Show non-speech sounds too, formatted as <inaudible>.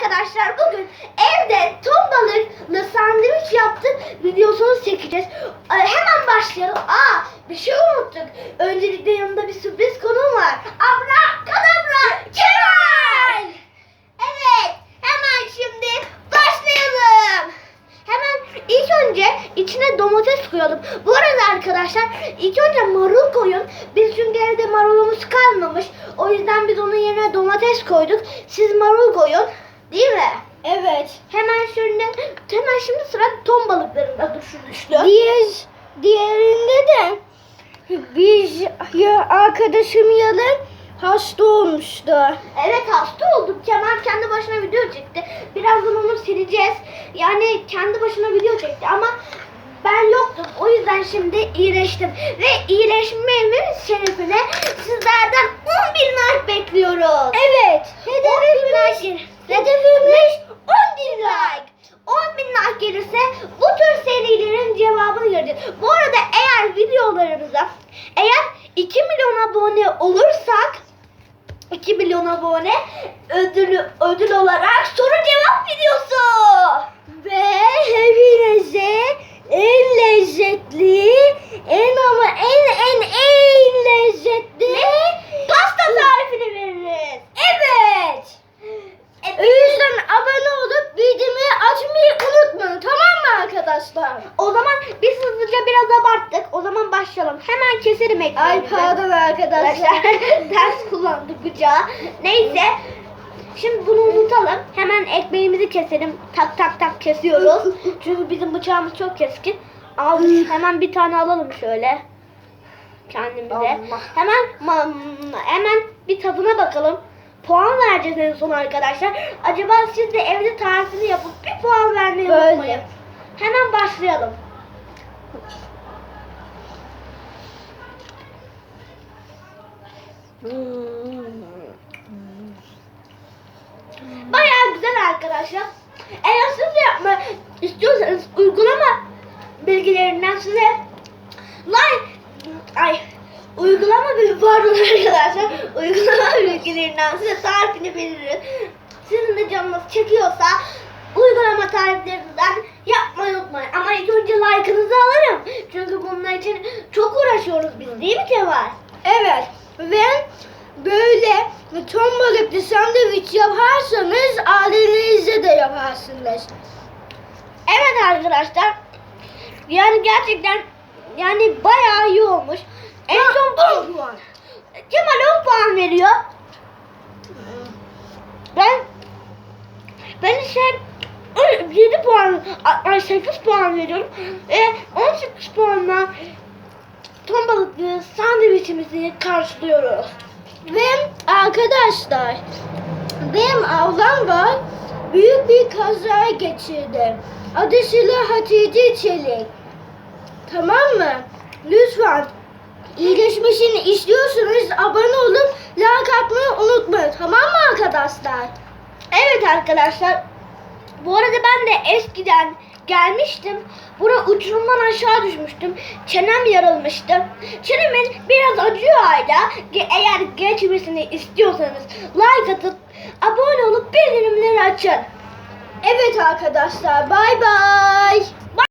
arkadaşlar bugün evde ton balıklı sandviç yaptık videosunu çekeceğiz. Ee, hemen başlayalım. Aa bir şey unuttuk. Öncelikle yanında bir sürpriz konuğum var. Abra kadabra Kemal. Evet hemen şimdi başlayalım. Hemen ilk önce içine domates koyalım. Bu arada arkadaşlar ilk önce marul koyun. Biz çünkü evde marulumuz kalmamış. O yüzden biz onun yerine domates koyduk. Siz marul koyun. Değil mi? Evet. Hemen şimdi hemen şimdi sıra ton balıklarında düştü. Diğer, diğerinde de biz ya arkadaşım yarın hasta olmuştu. Evet hasta olduk. Kemal kendi başına video çekti. Birazdan onu sileceğiz. Yani kendi başına video çekti ama ben yoktum. O yüzden şimdi iyileştim. Ve iyileşmemin şerefine sizlerden 10 bin like bekliyoruz. Evet. 10 Hedefimiz, bin like. hedefimiz 10 bin like. 10 bin like gelirse bu tür serilerin cevabını göreceğiz. Bu arada eğer videolarımıza eğer 2 milyon abone olursak 2 milyon abone ödülü ödül olarak soru cevap videosu. Ve <laughs> hepinize en lezzetli, en ama en en en lezzetli Pasta tarifini veririz. Evet. O yüzden abone olup bildirimleri açmayı unutmayın tamam mı arkadaşlar? O zaman biz hızlıca biraz abarttık. O zaman başlayalım. Hemen keselim Ay ekmeğimizi. pardon arkadaşlar. <laughs> Ders kullandık bıçağı. Neyse. Şimdi bunu unutalım. Hemen ekmeğimizi keselim. Tak tak tak kesiyoruz. <laughs> Çünkü bizim bıçağımız çok keskin. Al <laughs> hemen bir tane alalım şöyle. Kendimize. Allah. Hemen hemen bir tadına bakalım. Puan vereceğiz en son arkadaşlar. Acaba siz de evde tarifini yapıp bir puan vermeyi Böyle. unutmayın. Hemen başlayalım. Bayağı güzel arkadaşlar. Eğer siz de yapma istiyorsanız uygulama bilgilerinden size like ay uygulama bilgi pardon arkadaşlar uygulama <laughs> bilgilerinden size tarifini veririz. Sizin de canınız çekiyorsa uygulama tariflerinden unutmayın. Ama ilk önce like'ınızı alırım. Çünkü bunlar için çok uğraşıyoruz biz değil mi Kemal? Evet ve böyle ton balıklı sandviç yaparsanız ailenizde de yaparsınız. Evet arkadaşlar. Yani gerçekten yani bayağı iyi olmuş. En son bu puan. Kemal 10 puan veriyor. Ben ben ise 7 puan, ay 8 puan veriyorum. E, 18 puanla ton balıklı sandviçimizi karşılıyoruz. Ve arkadaşlar benim ablam var büyük bir kaza geçirdi. Adı Sıla Hatice Çelik. Tamam mı? Lütfen iyileşmesini istiyorsanız abone olup like atmayı unutmayın. Tamam mı arkadaşlar? Evet arkadaşlar. Bu arada ben de eskiden gelmiştim. Bura uçurumdan aşağı düşmüştüm. Çenem yarılmıştı. Çenemin biraz acıyor hala. Eğer geçmesini istiyorsanız like atıp abone olup bildirimleri açın. Evet arkadaşlar bay bay.